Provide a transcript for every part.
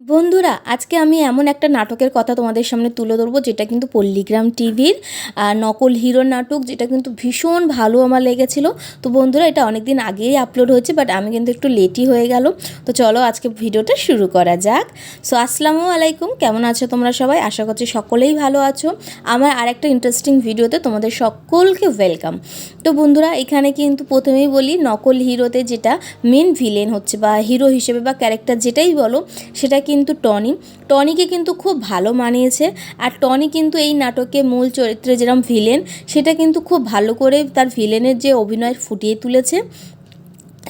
বন্ধুরা, আজকে আমি এমন একটা নাটকের কথা তোমাদের সামনে তুলে ধরবো, যেটা কিন্তু পল্লীগ্রাম টিভির নকল হিরো নাটক, যেটা কিন্তু ভীষণ ভালো আমার লেগেছিল। তো বন্ধুরা, এটা অনেক দিন আগেই আপলোড হয়েছে বাট আমি কিন্তু একটু লেটই হয়ে গেল। তো চলো আজকে ভিডিওটা শুরু করা যাক। সো আসসালামু আলাইকুম, কেমন আছো তোমরা সবাই? আশা করছি সকলেই ভালো আছো। আমার আরেকটা ইন্টারেস্টিং ভিডিওতে তোমাদের সকলকে ওয়েলকাম তো বন্ধুরা, এখানে কিন্তু প্রথমেই বলি, নকল হিরোতে যেটা মেন ভিলেন হচ্ছে বা হিরো হিসেবে বা ক্যারেক্টার যেটাই বলো, সেটা কিন্তু টনি। টনিকে কিন্তু খুব ভালো মানিয়েছে। আর টনি কিন্তু এই নাটকে মূল চরিত্রে যেরকম ভিলেন সেটা কিন্তু খুব ভালো করে তার ভিলেনের যে অভিনয় ফুটিয়ে তুলেছে।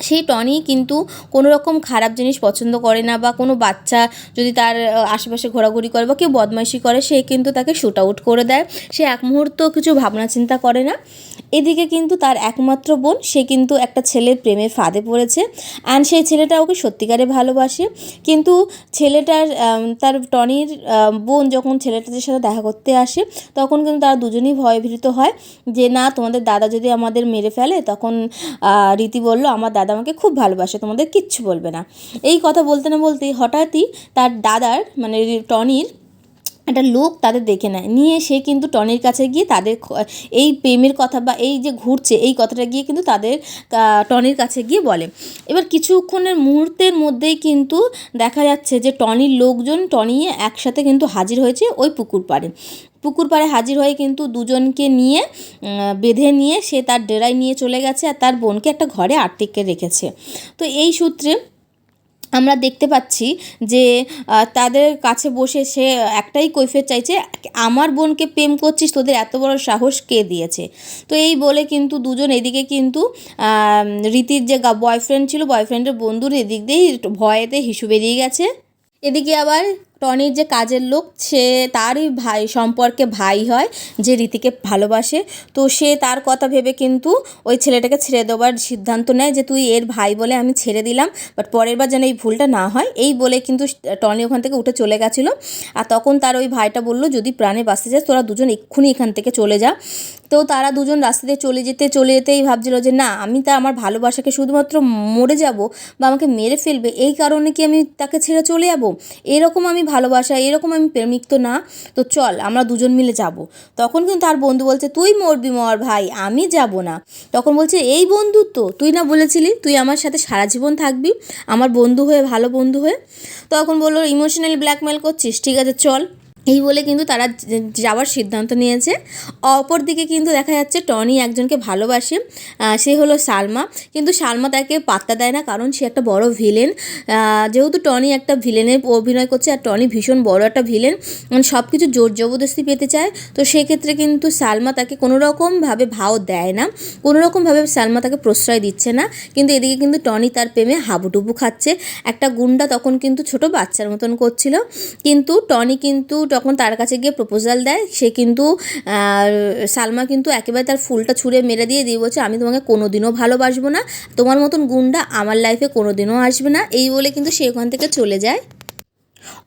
সেই টনি কিন্তু কোনো রকম খারাপ জিনিস পছন্দ করে না বা কোনো বাচ্চা যদি তার আশেপাশে ঘোরাঘুরি করে বা কেউ বদমাইশি করে, সে কিন্তু তাকে শ্যুট আউট করে দেয়। সে এক মুহূর্ত কিছু ভাবনা চিন্তা করে না। এদিকে কিন্তু তার একমাত্র বোন, সে কিন্তু একটা ছেলের প্রেমে ফাঁদে পড়েছে অ্যান্ড সেই ছেলেটা ওকে সত্যিকারে ভালোবাসে। কিন্তু ছেলেটার তার টনির বোন যখন ছেলেটাদের সাথে দেখা করতে আসে, তখন কিন্তু তারা দুজনেই ভয়ভীত হয় যে, না, তোমাদের দাদা যদি আমাদের মেরে ফেলে, তখন রীতি বলল, আমার দাদা আমাকে খুব ভালোবাসে, তোমাদের কিচ্ছু বলবে না। এই কথা বলতে না বলতেই হঠাৎই তার দাদার মানে টনির একটা লোক তাদের দেখে নেয়। নিয়ে সে কিন্তু টনির কাছে গিয়ে তাদের এই প্রেমের কথা বা এই যে ঘুরছে, এই কথাটা গিয়ে কিন্তু তাদের টনির কাছে গিয়ে বলে। এবার কিছুক্ষণের মুহূর্তের মধ্যেই কিন্তু দেখা যাচ্ছে যে টনির লোকজন টনি একসাথে কিন্তু হাজির হয়েছে ওই পুকুর পাড়ে। পুকুর পাড়ে হাজির হয়ে কিন্তু দুজনকে নিয়ে বেঁধে নিয়ে সে তার ডেরায় নিয়ে চলে গেছে আর তার বোনকে একটা ঘরে আটকে রেখেছে। তো এই সূত্রে আমরা দেখতে পাচ্ছি যে তাদের কাছে বসে সে একটাই কৈফিয়ত চাইছে, আমার বোনকে প্রেম করছিস, তোদের এত বড় সাহস কে দিয়েছে? তো এই বলে কিন্তু দুজন এদিকে কিন্তু রীতির যে বয়ফ্রেন্ড ছিল বয়ফ্রেন্ডের বন্ধুর এদিক দিয়েই ভয়েতে হিসু বেরিয়ে গেছে। এদিকে আবার টনির যে কাজের লোক, সে তারই ভাই, সম্পর্কে ভাই হয়, যে রীতিকে ভালোবাসে। তো সে তার কথা ভেবে কিন্তু ওই ছেলেটাকে ছেড়ে দেওয়ার সিদ্ধান্ত নেয় যে, তুই এর ভাই বলে আমি ছেড়ে দিলাম বাট পরের বার যেন এই ভুলটা না হয়। এই বলে কিন্তু টনি ওখান থেকে উঠে চলে গেছিল। আর তখন তার ওই ভাইটা বলল, যদি প্রাণে বাঁচতে চাস, তোরা দুজন এক্ষুনি এখান থেকে চলে যা। তো তারা দুজন রাস্তাতে চলে যেতে, চলে যেতেই ভাবছিল যে না, আমি তা আমার ভালোবাসাকে শুধুমাত্র মরে যাব বা আমাকে মেরে ফেলবে, এই কারণে কি আমি তাকে ছেড়ে চলে যাব? এরকম আমি ভালোবাসা, এরকম আমি প্রেমিক তো না। তো চল, আমরা দুজন মিলে যাব। তখন কিন্তু তার বন্ধু বলছে, তুই মরবি মর ভাই, আমি যাব না। তখন বলছে, এই বন্ধুত্ব তুই না বলেছিলি, তুই আমার সাথে সারা জীবন থাকবি, আমার বন্ধু হয়ে, ভালো বন্ধু হয়ে? তখন বলল ইমোশনালি ব্ল্যাকমেল করছিস, ঠিক আছে, চল। এই বলে কিন্তু তারা যাওয়ার সিদ্ধান্ত নিয়েছে। অপর দিকে কিন্তু দেখা যাচ্ছে টনি একজনকে ভালোবাসে সে হলো সালমা। কিন্তু সালমা তাকে পাত্তা দেয় না, কারণ সে একটা বড় ভিলেন। যেহেতু টনি একটা ভিলেনের অভিনয় করছে আর টনি ভীষণ বড় একটা ভিলেন সব কিছু জোর জবরদস্তি পেতে চায়, তো সেক্ষেত্রে কিন্তু সালমা তাকে কোনো রকমভাবে ভাও দেয় না কোনো রকমভাবে সালমা তাকে প্রশ্রয় দিচ্ছে না। কিন্তু এদিকে কিন্তু টনি তার প্রেমে হাবুডুবু খাচ্ছে। একটা গুন্ডা তখন কিন্তু ছোট বাচ্চার মতন করছিল, কিন্তু টনি কিন্তু তখন তার কাছে গিয়ে প্রপোজাল দেয়। সে কিন্তু সালমা কিন্তু একেবারে তার ফুলটা ছুঁড়ে মেরে দিয়ে দিয়ে বলছে, আমি তোমাকে কোনোদিনও ভালোবাসবো না। তোমার মতন গুন্ডা আমার লাইফে কোনোদিনও আসবে না। এই বলে কিন্তু সে ওখান থেকে চলে যায়।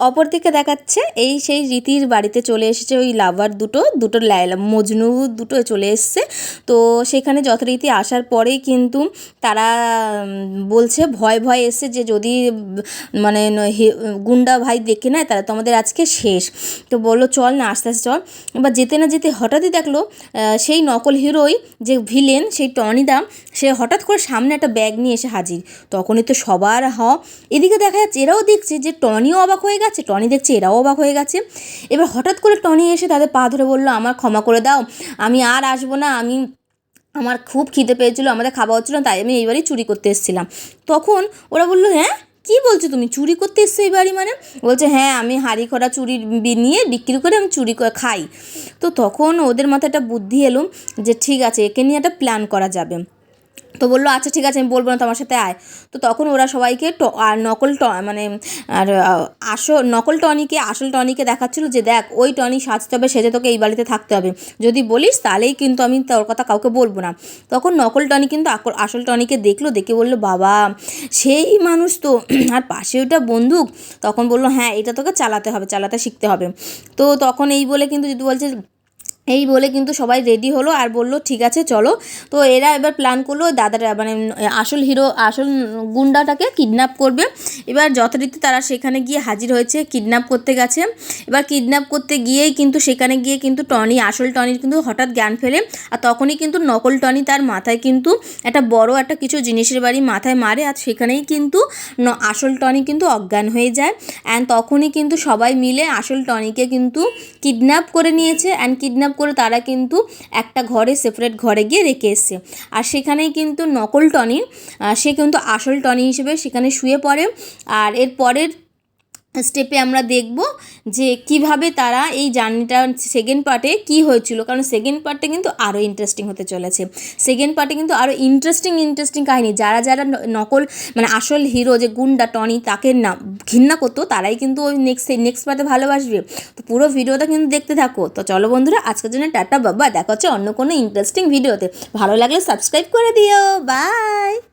অপরদিকে দেখাচ্ছে এই সেই রীতির বাড়িতে চলে এসেছে ওই লাভার দুটো দুটো লাইলা মজনু দুটো চলে এসছে। তো সেখানে যথারীতি আসার পরেই কিন্তু তারা বলছে ভয় ভয় এসছে যে যদি মানে গুন্ডা ভাই দেখে নেয় তাহলে তো আমাদের আজকে শেষ। তো বলল, চল না, আস্তে আস্তে চল। এবার যেতে না যেতে হঠাৎই দেখল সেই নকল হিরোই যে ভিলেন সেই টনিদা, সে হঠাৎ করে সামনে একটা ব্যাগ নিয়ে এসে হাজির। তখনই তো সবার হ, এদিকে দেখা যাচ্ছে, এরাও দেখছে যে টনিও অবাক হয়ে গেছে, টনি দেখছে এরাও অবাক হয়ে গেছে। এবার হঠাৎ করে টনি এসে তাদের পা ধরে বলল, আমার ক্ষমা করে দাও, আমি আর আসব না, আমি, আমার খুব খিদে পেয়েছিল, আমাদের খাওয়া হচ্ছিল তাই আমি এইবারই চুরি করতে এসেছিলাম। তখন ওরা বলল হ্যাঁ কি বলছো তুমি, চুরি করতে এসছো এই বাড়ি মানে? বলছে হ্যাঁ আমি হাঁড়ি খড়া চুরি নিয়ে বিক্রি করে আমি চুরি করে খাই। তো তখন ওদের মাথায় একটা বুদ্ধি এলো যে, ঠিক আছে, একে নিয়ে একটা প্ল্যান করা যাবে। তো বলল আচ্ছা ঠিক আছে, আমি বলব না, তোমার সাথে আয়। তো তখন ওরা সবাইকে ট- আর নকল ট মানে আর আসল, নকল টনিকে, আসল টনিকে দেখাচ্ছিল যে, দেখ, ওই টনি সাজতে হবে, সেজে তোকে এই বাড়িতে থাকতে হবে। যদি বলিস, তাহলেই কিন্তু আমি তোর কথা কাউকে বলব না। তখন নকল টনি কিন্তু আসল টনিকে দেখল, দেখে বলল, বাবা, সেই মানুষ তো, আর পাশে ওটা বন্দুক? তখন বলল হ্যাঁ এটা তোকে চালাতে হবে, চালাতে শিখতে হবে। তো তখন এই বলে কিন্তু যদি বলছে এই বলে কিন্তু সবাই রেডি হলো আর বলল, ঠিক আছে, চলো। তো এরা এবার প্ল্যান করল দাদারা মানে আসল হিরো আসল গুন্ডাটাকে কিডন্যাপ করবে। এবার যথারীতি তারা সেখানে গিয়ে হাজির হয়েছে কিডন্যাপ করতে গেছে। এবার কিডন্যাপ করতে গিয়েই কিন্তু সেখানে গিয়ে কিন্তু টনি, আসল টনির কিন্তু হঠাৎ জ্ঞান ফেলে। আর তখনই কিন্তু নকল টনি তার মাথায় কিন্তু একটা বড় একটা কিছু জিনিসের বাড়ি মাথায় মারে আর সেখানেই কিন্তু আসল টনি কিন্তু অজ্ঞান হয়ে যায়। অ্যান্ড তখনই কিন্তু সবাই মিলে আসল টনিকে কিন্তু কিডন্যাপ করে নিয়েছে। অ্যান্ড কিডন্যাপ করে তারা কিন্তু একটা ঘরে সেপারেট ঘরে গিয়ে রেখে এসছে। আর সেখানেই কিন্তু নকল টনি সে কিন্তু আসল টনি হিসেবে সেখানে শুয়ে পড়ে। আর এর পরের স্টেপে আমরা দেখব যে কীভাবে তারা এই জার্নিটা সেকেন্ড পার্টে কি হয়েছিল। কারণ সেকেন্ড পার্টে কিন্তু আরও ইন্টারেস্টিং হতে চলেছে। সেকেন্ড পার্টে কিন্তু আরও ইন্টারেস্টিং ইন্টারেস্টিং কাহিনী। যারা যারা নকল মানে আসল হিরো যে গুন্ডা টনি, তাকে না, ঘৃণা করতো, তারাই কিন্তু ওই নেক্সট নেক্সট পার্টে ভালোবাসবে। তো পুরো ভিডিওটা কিন্তু দেখতে থাকো। তো চলো বন্ধুরা, আজকের জন্য টাটা, বাবা। দেখা হচ্ছে অন্য কোনো ইন্টারেস্টিং ভিডিওতে ভালো লাগলে সাবস্ক্রাইব করে দিও। বাই